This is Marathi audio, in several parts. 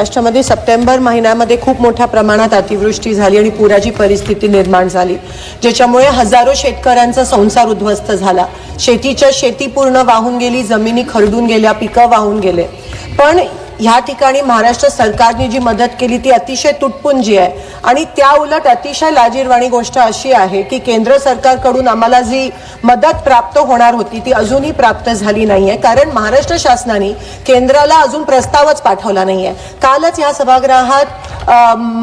महाराष्ट्रामध्ये सप्टेंबर महिन्यामध्ये खूप मोठ्या प्रमाणात अतिवृष्टी झाली आणि पुराची परिस्थिती निर्माण झाली ज्याच्यामुळे हजारो शेतकऱ्यांचा संसार उद्ध्वस्त झाला. शेतीच्या शेती पूर्ण वाहून गेली जमिनी खरडून गेल्या पिकं वाहून गेले. पण ह्या ठिकाणी महाराष्ट्र सरकारने जी मदत केली ती अतिशय तुटपुंजी आहे. आणि त्या उलट अतिशय लाजीरवाणी गोष्ट अशी आहे की केंद्र सरकारकडून आम्हाला जी मदत प्राप्त होणार होती ती अजूनही प्राप्त झाली नाहीये. कारण महाराष्ट्र शासनाने केंद्राला अजून प्रस्तावच पाठवला नाहीये. कालच ह्या सभागृहात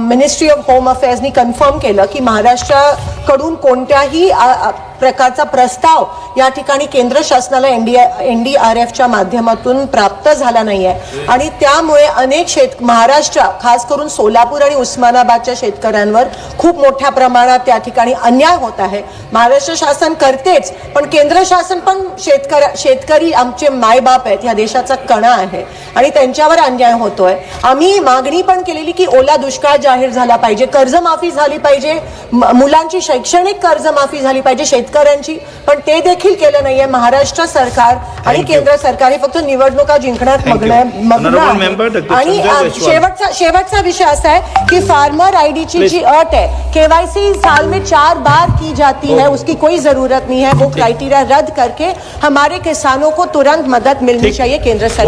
मिनिस्ट्री ऑफ होम अफेअर्सनी कन्फर्म केलं की महाराष्ट्राकडून कोणत्याही प्रकारचा प्रस्ताव या ठिकाणी केंद्र शासनाला एनडी एनडीआरएफच्या माध्यमातून प्राप्त झाला नाहीये. आणि त्यामुळे अनेक शेत महाराष्ट्र खास करून सोलापूर आणि उस्मानाबादच्या शेतकऱ्यांवर खूप मोठ्या प्रमाणात त्या ठिकाणी अन्याय होत आहे. महाराष्ट्र शासन करतेच पण केंद्र शासन पण शेतकऱ्या शेतकरी आमचे मायबाप आहेत या देशाचा कणा आहे आणि त्यांच्यावर अन्याय होतोय. आम्ही मागणी पण केलेली की ओला दुष्काळ जाहीर झाला पाहिजे कर्जमाफी झाली पाहिजे मुलांची शैक्षणिक कर्जमाफी झाली पाहिजे शेतकऱ्यांची पण ते देखील केलं नाहीये महाराष्ट्र सरकार आणि. केंद्र सरकार हे फक्त निवडणुका जिंकण्यात मग्न. आहे- आहे. आणि. शेवटचा शेवटचा विषय असा है कि फार्मर आईडी की अट है केवाईसी साल में चार बार की जाती है उसकी कोई जरूरत नहीं है वो क्राइटेरिया रद्द करके हमारे किसानों को तुरंत मदद मिलनी। चाहिए केंद्र सरकार